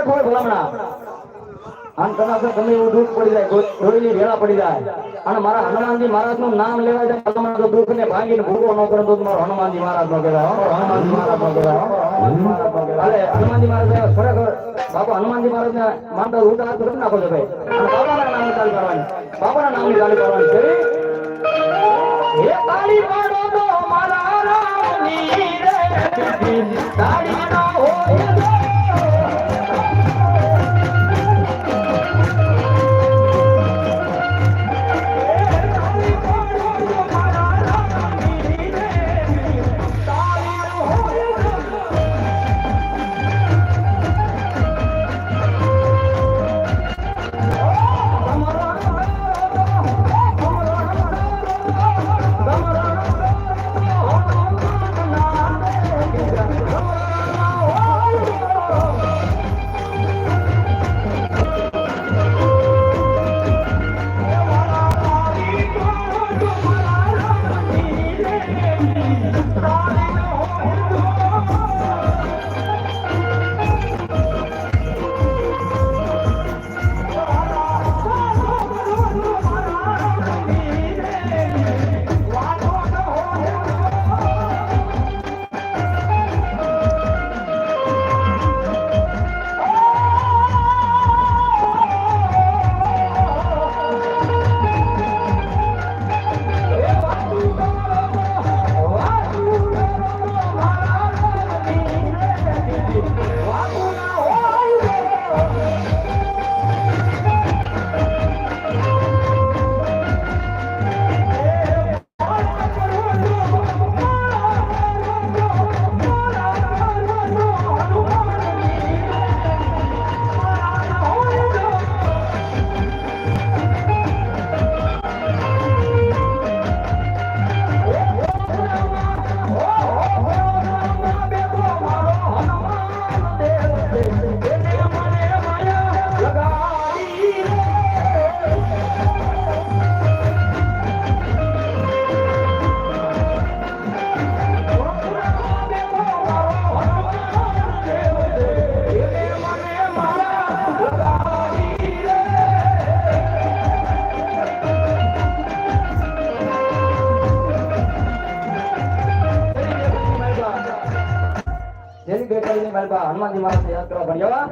હનુમાનજી કોઈ દેખો ભલામણા. અને કદાચ તમે એવું દુઃખ પડી જાય કોઈની વેળા પડી જાય. અને મારા હનુમાનજી મહારાજનું નામ લેવાય છે, ભલામણા તો દુઃખને ભાંગીને ભૂગો ન કરે, તો મારો હનુમાનજી મહારાજ નો કહેવાય. હનુમાનજી મહારાજ નો કહેવાય અરે, હનુમાનજી મહારાજ, ખરેખર બાપા હનુમાનજી મહારાજ ને માનતા કરી નાખો છો ભાઈ. અને બાબાના નામની ચાલુ કરવાની બાપાના નામની ચાલુ કરવાની હે કાળી પાડો તો મારા રામની રે. પાસે હનુમાનજી મહારાજ યાદ કરવા ભણ્યા.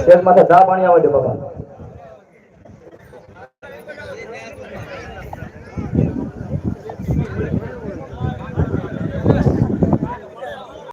પેટ માથે ચા પાણી આવે છે બાબા